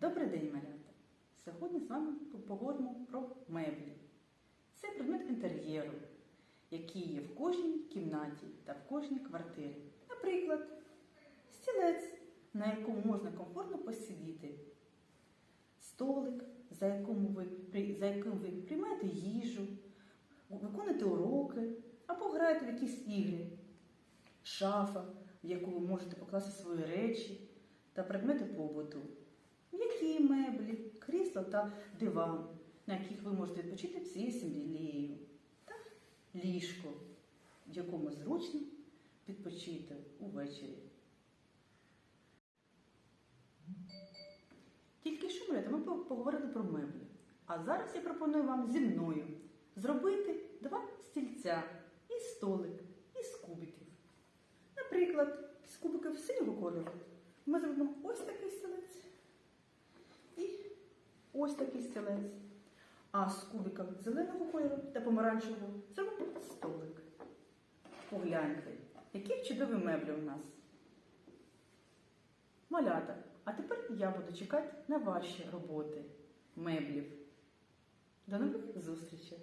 Добрий день, малята! Сьогодні з вами поговоримо про меблі. Це предмет інтер'єру, який є в кожній кімнаті та в кожній квартирі. Наприклад, стілець, на якому можна комфортно посидіти, столик, за, якому ви, за яким ви приймаєте їжу, виконуєте уроки або граєте в якісь ігри, шафа, в яку ви можете покласти свої речі та предмети побуту. М'які меблі, крісло та диван, на яких ви можете відпочити всією сім'єю. Та ліжко, в якому зручно відпочити увечері. Тільки що малята, ми поговорили про меблі. А зараз я пропоную вам зі мною зробити два стільця і столик із кубиків. Наприклад, з кубиків синього кольору ми зробимо ось такий стілець ось такий стілець. А з кубиком зеленого кольору та помаранчевого зробимо столик. Погляньте, які чудові меблі у нас. Малята, а тепер я буду чекати на ваші роботи меблів. До нових зустрічей!